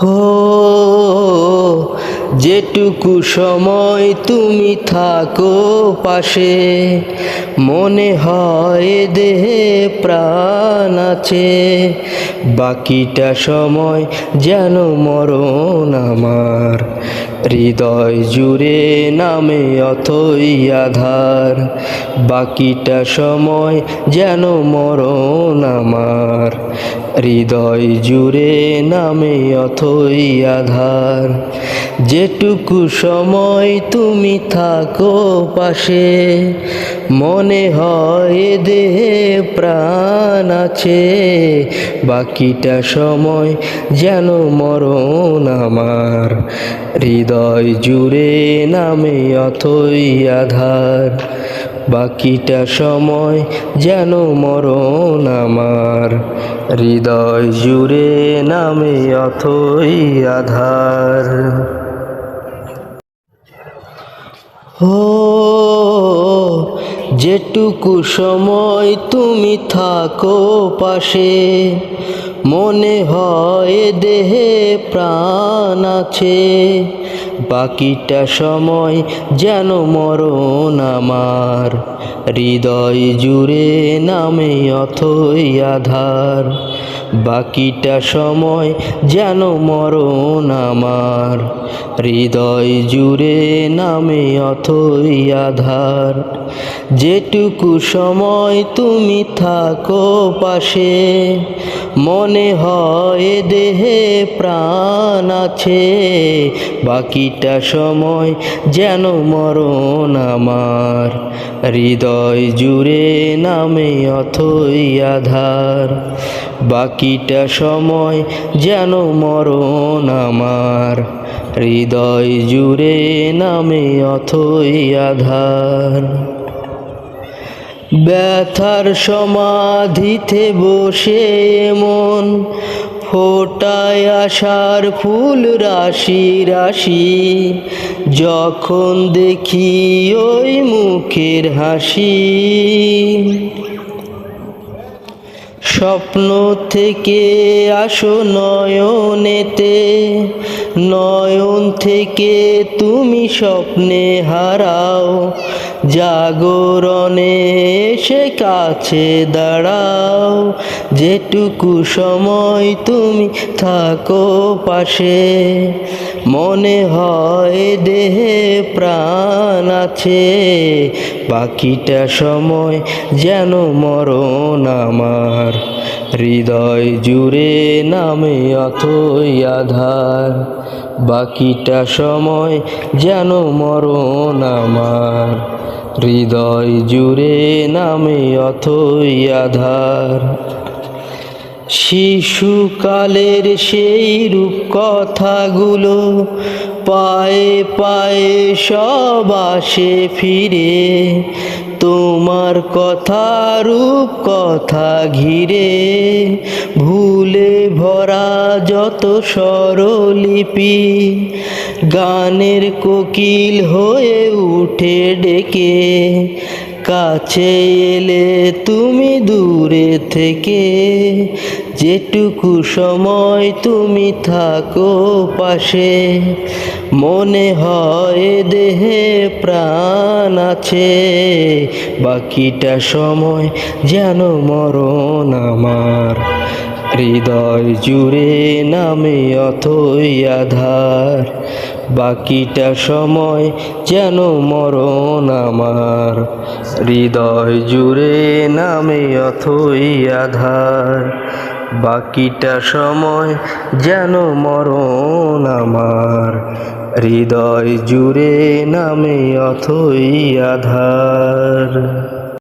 হো, যেটুকু সময় তুমি থাকো পাশে, মনে হয় দেহে প্রাণ আছে, বাকিটা সময় যেন মরণ আমার। হৃদয় জুড়ে নামে অথই আধার। বাকিটা সময় যেন মরণ আমার। হৃদয় জুড়ে নামে অথই আধার। যেটুকু সময় তুমি থাকো পাশে, মনে হয় দেহে প্রাণ আছে, বাকিটা সময় যেন মরণ আমার। হৃদয় জুড়ে নামে অথই আধার, বাকিটা সময় যেন মরণ আমার। হৃদয় জুড়ে নামে অথই আধার। ও, যেটুকু সময় তুমি থাকো পাশে, মনে হয় দেহে প্রাণ আছে। বাকিটা সময় যেন মরণ আমার, হৃদয় জুড়ে নামে অথই আধার। বাকিটা সময় যেন মরণ আমার। হৃদয় জুড়ে নামে অথই আধার। যেটুকু সময় তুমি থাকো পাশে, মনে হয় দেহে প্রাণ আছে। বাকিটা সময় যেন মরণ আমার। হৃদয় জুড়ে নামে অথই আধার। বাকিটা সময় যেন মরণ আমার। হৃদয় জুড়ে নামে অথই আধার। ব্যথার সমাধিতে বসে মন ফোটায় আসার ফুল রাশি রাশি। যখন দেখি ওই মুখের হাসি স্বপ্ন থেকে আসো নয়নেতে নয়ন থেকে তুমি স্বপ্নে হারাও। জাগরণে এসে কাছে দাঁড়াও। যেটুকু সময় তুমি থাকো পাশে। মনে হয় দেহে প্রাণ আছে। বাকিটা সময় যেন মরণ আমার। হৃদয় জুড়ে নামে অথই আধার। বাকিটা সময় যেন মরণ আমার। হৃদয় জুড়ে নামে অথই শিশুকালের সেই রূপ কথাগুলো পায়ে পায়ে সব আসে ফিরে। তোমার কথা রূপ কথা ঘিরে ভুলে ভরা যত স্বরলিপি গানের কোকিল হয়ে উঠে ডেকে কাছে এলে তুমি দূরে থেকে। যেটুকু সময় তুমি থাকো পাশে, মনে হয় দেহে প্রাণ আছে। বাকিটা সময় যেন মরণ আমার। হৃদয় জুড়ে নামে অথই আধার। বাকিটা সময় যেন মরণ আমার। হৃদয় জুড়ে নামে অথই আধার। বাকিটা সময় যেন মরণ আমার। হৃদয় জুড়ে নামে অথই আধার।